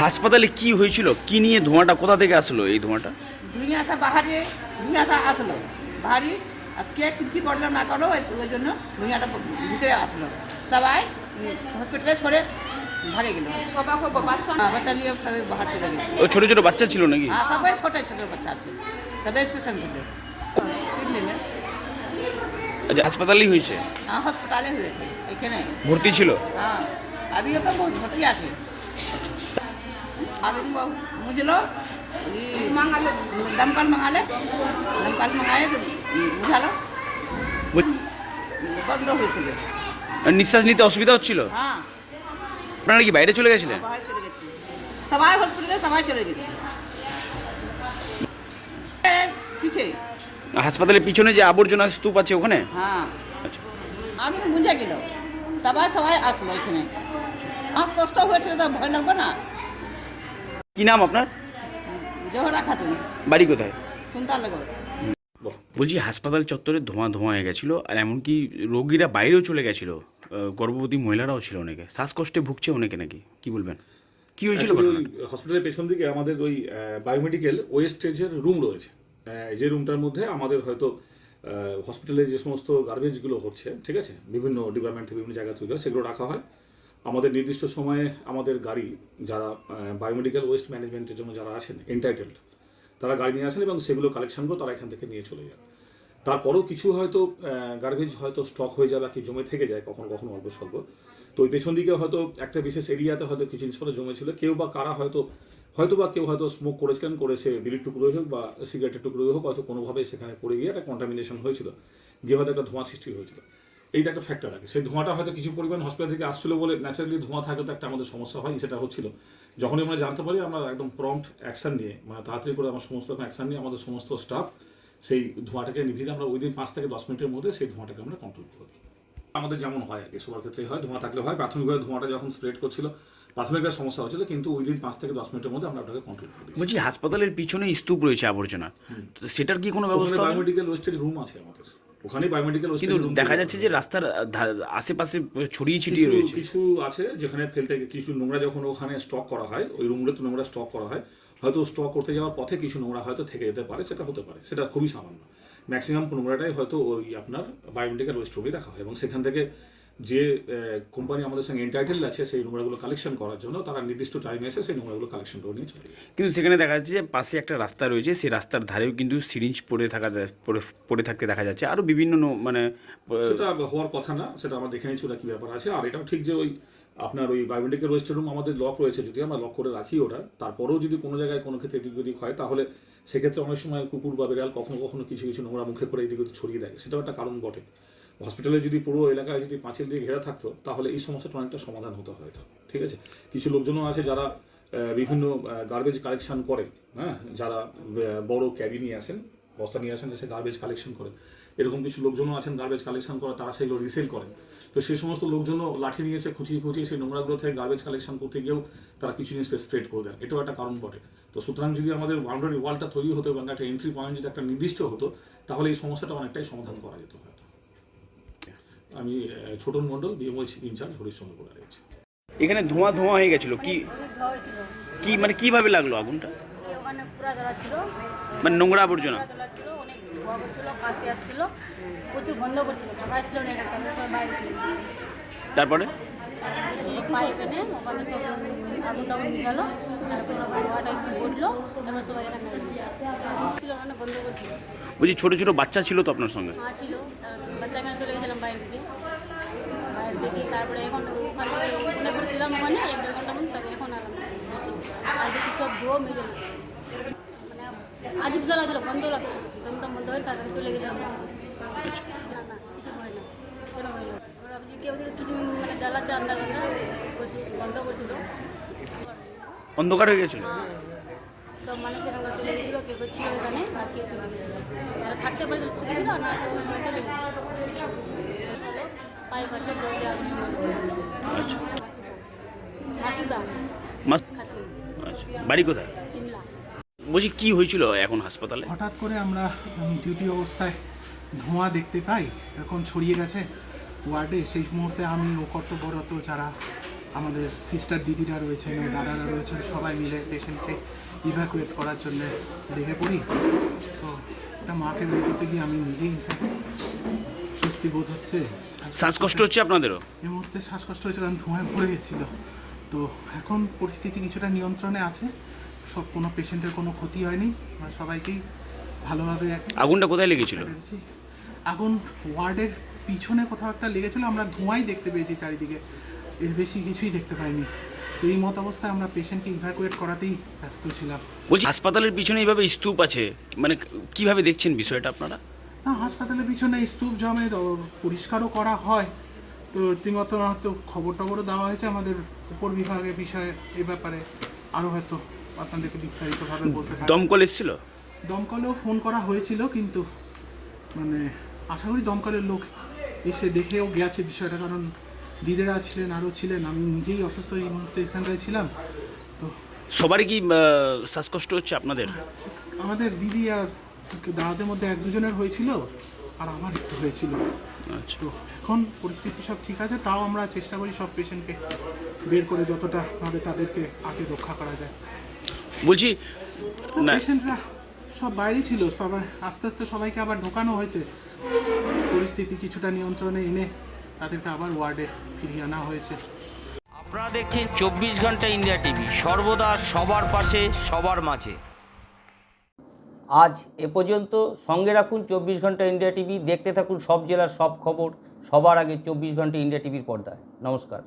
হাসপাতালে কি হয়েছিল? কি নিয়ে ধোঁয়াটা কোথা থেকে আসলো এই ধোঁয়াটা? ধুঁয়াটা বাহারে ধুঁয়াটা আসলো। বাড়ি আর কে কিছু করল না করো ওই জন্য ধুঁয়াটা ভিতরে আসলো। সবাই হসপিটালে ছড়ে ভাগে গেল। হ্যাঁ, বাচ্চা নিয়ে সবাই বাহার চলে গেল। ও ছোট ছোট বাচ্চা ছিল নাকি? হ্যাঁ, সবাই ছোট ছোট বাচ্চা আছে। সবাই স্পেশাল ছিল। আচ্ছা হাসপাতালেই হয়েছে? হ্যাঁ হাসপাতালে হয়েছে এখানে। ভর্তি ছিল? হ্যাঁ আমিও তো ভর্তি আছে। भटिया थे आगे मुझलो मंगा लो दमकल मंगा ले दमकल मंगाए तो बुझालो বুঝ- बंद হয়েছিল নিঃশ্বাস নিতে অসুবিধা হচ্ছিল হ্যাঁ আপনারা কি বাইরে চলে গেছিলেন সবাই চলে গেছে সবাই হসপিটালে সবাই চলে গেছে এ, পিছে হাসপাতালের পিছনে যে আবর্জনা স্তূপ আছে ওখানে হ্যাঁ আচ্ছা আগে বুঝে গেল তারপর সবাই আসলো এখানে আমার কষ্ট হয়েছিল তো ভয় লাগবে না কি নাম আপনার? জোহরা খাতুন। বাড়ি কোথায়? লাগবে বলছি হাসপাতাল চত্বরে ধোঁয়া ধোঁয়া হয়ে গেছিল আর এমনকি রোগীরা বাইরেও চলে গেছিল। গর্ভবতী মহিলারাও ছিল অনেকে। শ্বাসকষ্টে ভুগছে অনেকে নাকি? কি বলবেন? কি হয়েছিল হসপিটালের পেছন দিকে আমাদের ওই বায়োমেডিক্যাল ওয়েস্টেজের রুম রয়েছে যে রুমটার মধ্যে আমাদের হয়তো হসপিটালে যে সমস্ত গার্বেজগুলো হচ্ছে ঠিক আছে? বিভিন্ন ডিপার্টমেন্ট থেকে বিভিন্ন জায়গা থেকে সেগুলো রাখা হয়। আমাদের নির্দিষ্ট সময়ে আমাদের গাড়ি যারা বায়োমেডিক্যাল ওয়েস্ট ম্যানেজমেন্টের জন্য যারা আছেন এন্টাইটেলড তারা গাড়ি নিয়ে আসেন এবং সেগুলো কালেকশন করে তারা এখান থেকে নিয়ে চলে যান। তারপরেও কিছু হয়তো গার্বেজ হয়তো স্টক হয়ে যায় বা কি জমে থেকে যায়, কখনো কখনো অল্প স্বল্প। তো ওই পেছন দিকে হয়তো একটা বিশেষ এরিয়াতে হয়তো কিছু জিনিসপত্র জমেছিল, কেউ বা কারা হয়তো হয়তো বা কেউ হয়তো স্মোক করেছিলেন, করে সে বিড়ির টুকরোই হোক বা সিগারেটের টুকরোই হোক, হয়তো কোনোভাবে সেখানে পড়ে গিয়ে একটা কন্টামিনেশন হয়েছিল, গিয়ে হয়তো একটা ধোঁয়া সৃষ্টি হয়েছিল। এইটা একটা ফ্যাক্টর আছে। সেই ধোঁয়াটা হয়তো কিছু পরিমাণ হসপিটাল থেকে আসছিল বলে ন্যাচারালি ধোঁয়া থাকলে তো একটা আমাদের সমস্যা হয় সেটা হচ্ছিল। যখনই আমরা জানতে পারি আমরা একদম প্রম্পট অ্যাকশন নিয়ে মানে তাড়াতাড়ি করে আমার সমস্ত অ্যাকশন নিয়ে আমাদের সমস্ত স্টাফ সেই ধোঁয়াটাকে নিভিয়ে আমরা ওই দিন পাঁচ থেকে দশ মিনিটের মধ্যে সেই ধোঁয়াটাকে আমরা কন্ট্রোল করে দিই। আমাদের যেমন হয় আর কি সবার ক্ষেত্রেই হয়। ধোঁয়া থাকলে হয় প্রাথমিকভাবে ধোঁয়াটা যখন স্প্রেড করছিল প্রাথমিকভাবে সমস্যা হচ্ছিল কিন্তু ওই দিন পাঁচ থেকে দশ মিনিটের মধ্যে আমরা ওটাকে কন্ট্রোল করে বলছি হাসপাতালের পিছনে স্তূপ রয়েছে আবর্জনা। সেটার কি কোনো ব্যবস্থা? বায়োমেডিক্যাল ওয়েস্টেজ রুম আছে আমাদের। ওখানে বায়োমেডিক্যাল কিন্তু দেখা যাচ্ছে যে রাস্তার আশেপাশে ছড়িয়ে ছিটিয়ে রয়েছে। কিছু আছে যেখানে ফেলতে কিছু নোংরা যখন ওখানে স্টক করা হয় ওই রুমগুলোতে নোংরা স্টক করা হয় হয়তো স্টক করতে যাওয়ার পথে কিছু নোংরা হয়তো থেকে যেতে পারে সেটা হতে পারে সেটা খুবই সামান্য। ম্যাক্সিমাম নোংরাটাই হয়তো ওই আপনার বায়োমেডিক্যাল ওয়েস্ট রুমে রাখা হয় এবং সেখান থেকে যে কোম্পানি আমাদের সঙ্গে এন্টাইটেল আছে সেই নোংরাগুলো কালেকশন করার জন্য তারা নির্দিষ্ট টাইমে এসে সেই নোংরাগুলো কালেকশন করে নিয়ে চলে কিন্তু সেখানে দেখা যাচ্ছে যে পাশে একটা রাস্তা রয়েছে সেই রাস্তার ধারেও কিন্তু সিরিঞ্জ পড়ে থাকা পড়ে থাকতে দেখা যাচ্ছে। আরও বিভিন্ন মানে সেটা হওয়ার কথা না সেটা আমরা দেখে নিচ্ছি ওটা কী ব্যাপার আছে। আর এটাও ঠিক যে ওই আপনার ওই বায়োমেডিক্যাল ওয়েস্ট রুম আমাদের লক রয়েছে যদি আমরা লক করে রাখি ওটা তারপরেও যদি কোনো জায়গায় কোনো ক্ষেত্রে এদিক ওদিক হয় তাহলে সেক্ষেত্রে অনেক সময় কুকুর বা বিড়াল কখনো কখনো কিছু কিছু নোংরা মুখে করে এদিক ওদিক ছড়িয়ে দেয়। সেটাও একটা কারণ বটে। হসপিটালে যদি পুরো এলাকায় যদি পাঁচিল দিয়ে ঘেরা থাকতো, তাহলে এই সমস্যাটা অনেকটা সমাধান হতো হয়তো। ঠিক আছে? কিছু লোকজনও আছে যারা বিভিন্ন গার্বেজ কালেকশন করে হ্যাঁ? যারা বড় ক্যারি নিয়ে আসেন, বস্তা নিয়ে আসেন, এসে গার্বেজ কালেকশন করে। এরকম কিছু লোকজনও আছেন গার্বেজ কালেকশন করে, তারা সেগুলো রিসেল করেন। তো সেই সমস্ত লোকজনও লাঠি নিয়ে এসে খুঁচিয়ে খুঁচিয়ে সেই নোংরাগুলো থেকে গার্বেজ কালেকশন করতে গিয়েও তারা কিছু জিনিস স্প্রেড করে দেন। এটাও একটা কারণ বটে। তো সুতরাং যদি আমাদের বাউন্ডারি ওয়ালটা তৈরি হতো এবং একটা এন্ট্রি পয়েন্ট যদি একটা নির্দিষ্ট হতো, তাহলে এই সমস্যাটা অনেকটাই সমাধান করা যেত হয়তো। আমি ছোট ছোটন মণ্ডল বিএমওই ইনচার্জ হরিশ্চন্দ্রপুর রয়েছে। এখানে ধোঁয়া ধোঁয়া হয়ে গেছিল কি অনেক কি মানে কীভাবে লাগল আগুনটা? মানে নোংরা আবর্জনা? তারপরে? যে পাইপ এনে ওখানে সব আগুন টাগুন মিশালো তারপর আবার ধোয়াটা একটু ঘটলো তারপর সবাই এখানে ছিল অনেক গন্ধ করছিল। বলছি ছোট ছোট বাচ্চা ছিল তো আপনার সঙ্গে? ছিল বাচ্চা চলে গেছিলাম বাইরে বাইরে তারপরে এখন ওখান থেকে মনে করেছিলাম ওখানে এক দেড় ঘণ্টা মতো তারপরে এখন আর আর দেখি সব ধোয়া মেজে গেছে মানে আজব জ্বালা ছিল বন্ধ লাগছে দমটা বন্ধ হয়ে তারপরে চলে গেছিলাম। না না কিছু হয় না কেন হয় না। আমরা কেউ কিছু জ্বালাচ্ছে বন্ধ করছিল। অন্ধকার হয়ে গেছিল? হ্যাঁ সব মানুষ এখানে চলে গেছিল কেউ কেউ ছিল এখানে আর কেউ চলে গেছিল। যারা থাকতে পারেছিল থেকেছিল না কেউ ওই সময় চলে গেছিল পাইপ আসলে জলে আগুন আচ্ছা। মাসুদা। মাস আচ্ছা। বাড়ি কোথায়? সিমলা। বলছি কি হয়েছিল এখন হাসপাতালে? হঠাৎ করে আমরা ডিউটি অবস্থায় ধোঁয়া দেখতে পাই এখন ছড়িয়ে গেছে। ওয়ার্ডে সেই মুহূর্তে আমি ও কর্তব্যরত যারা আমাদের সিস্টার দিদিরা রয়েছেন দাদারা রয়েছেন সবাই মিলে পেশেন্টকে ইভ্যাকুয়েট করার জন্য দেখে পড়ি। তো একটা মাকে বের করতে গিয়ে আমি নিজেই স্বস্তি বোধ হচ্ছে। শ্বাসকষ্ট হচ্ছে আপনাদেরও? এই মুহূর্তে শ্বাসকষ্ট হয়েছিল কারণ ধোঁয়ায় ভরে গেছিল। তো এখন পরিস্থিতি কিছুটা নিয়ন্ত্রণে আছে সব কোনো পেশেন্টের কোনো ক্ষতি হয়নি। আমরা সবাইকেই ভালোভাবে আগুনটা কোথায় লেগেছিল? আগুন ওয়ার্ডের পিছনে কোথাও একটা লেগেছিল আমরা ধোঁয়াই দেখতে পেয়েছি চারিদিকে। এর বেশি কিছুই দেখতে পাইনি। তো এই মত অবস্থায় আমরা পেশেন্টকে ইভ্যাকুয়েট করাতেই ব্যস্ত ছিলাম। বলছি হাসপাতালের পিছনে এইভাবে স্তূপ আছে? মানে কীভাবে দেখছেন বিষয়টা আপনারা? না হাসপাতালের পিছনে স্তূপ জমে পরিষ্কারও করা হয়। তো রীতিমতো হয়তো খবর টবরও দেওয়া হয়েছে আমাদের উপর বিভাগের বিষয়ে এ ব্যাপারে। আরও হয়তো আপনাদেরকে বিস্তারিতভাবে বলতে দমকল এসেছিল? দমকলেও ফোন করা হয়েছিল কিন্তু মানে আশা করি দমকলের লোক এসে দেখেও গেছে বিষয়টা কারণ দিদিরা ছিলেন আরও ছিলেন আমি নিজেই অসুস্থ এই মুহূর্তে এখানটায় ছিলাম। তো সবারই কি শ্বাসকষ্ট হচ্ছে আপনাদের? আমাদের দিদি আর দাদাদের মধ্যে এক দুজনের হয়েছিল আর আমার একটু হয়েছিল। আচ্ছা। তো এখন পরিস্থিতি সব ঠিক আছে তাও আমরা চেষ্টা করি সব পেশেন্টকে বের করে যতটা ভাবে তাদেরকে আগে রক্ষা করা যায়। বলছি পেশেন্টরা সব বাইরে ছিল সবাই আস্তে আস্তে সবাইকে আবার ঢোকানো হয়েছে। পরিস্থিতি কিছুটা নিয়ন্ত্রণে এনে তাদেরকে আবার ওয়ার্ডে ফিরিয়ে আনা হয়েছে। আপনারা দেখছেন চব্বিশ ঘণ্টা ইন্ডিয়া টিভি সর্বদা সবার পাশে সবার মাঝে। আজ এ পর্যন্ত সঙ্গে রাখুন চব্বিশ ঘণ্টা ইন্ডিয়া টিভি দেখতে থাকুন সব জেলার সব খবর সবার আগে চব্বিশ ঘণ্টা ইন্ডিয়া টিভির পর্দায়। নমস্কার।